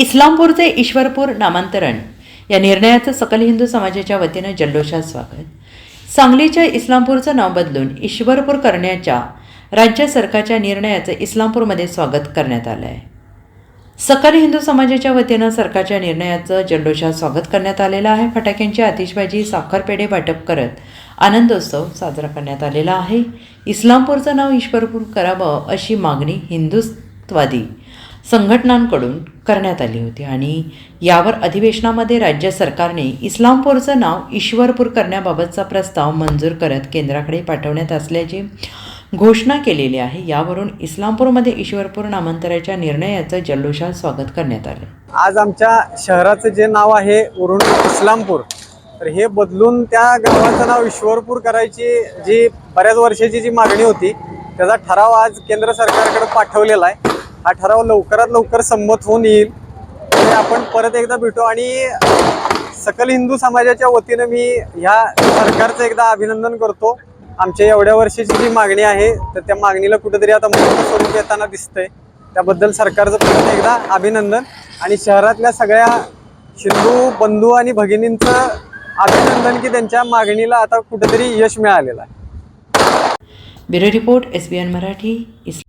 इस्लामपूरचे ईश्वरपूर नामांतरण. या निर्णयाचं सकल हिंदू समाजाच्या वतीनं जल्लोषात स्वागत. सांगलीच्या इस्लामपूरचं नाव बदलून ईश्वरपूर करण्याच्या राज्य सरकारच्या निर्णयाचं इस्लामपूरमध्ये स्वागत करण्यात आलं आहे सकल हिंदू समाजाच्या वतीनं सरकारच्या निर्णयाचं जल्लोषात स्वागत करण्यात आलेलं आहे. फटाक्यांची आतिषबाजी साखरपेढे वाटप करत आनंदोत्सव साजरा करण्यात आलेला आहे. इस्लामपूरचं नाव ईश्वरपूर करावं अशी मागणी हिंदुत्वादी संघटनांकडून करण्यात आली होती. आणि यावर अधिवेशनामध्ये राज्य सरकारने इस्लामपूरचं नाव ईश्वरपूर करण्याबाबतचा प्रस्ताव मंजूर करत केंद्राकडे पाठवण्यात असल्याची घोषणा केलेली आहे. यावरून इस्लामपूरमध्ये ईश्वरपूर नामांतराच्या निर्णयाचं जल्लोषात स्वागत करण्यात आलं. आज आमच्या शहराचं जे नाव आहे उरुण इस्लामपूर तर हे बदलून त्या गावाचं नाव ईश्वरपूर करायची जी बऱ्याच वर्षाची जी मागणी होती त्याचा ठराव आज केंद्र सरकारकडे पाठवलेला आहे. हा ठराव लवकरात लवकर संमत होऊन येईल. आणि आपण परत एकदा भेटू आणि सकल हिंदू समाजाच्या वतीनं मी ह्या सरकारचं एकदा अभिनंदन करतो. आमच्या एवढ्या वर्षाची जी मागणी आहे तर त्या मागणीला कुठेतरी आता मोठं स्वरूप येताना दिसतंय. त्याबद्दल सरकारचं परत एकदा अभिनंदन आणि शहरातल्या सगळ्या हिंदू बंधू आणि भगिनींचं अभिनंदन की त्यांच्या मागणीला आता कुठेतरी यश मिळालेलं आहे. Bureau report S B N Marathi इस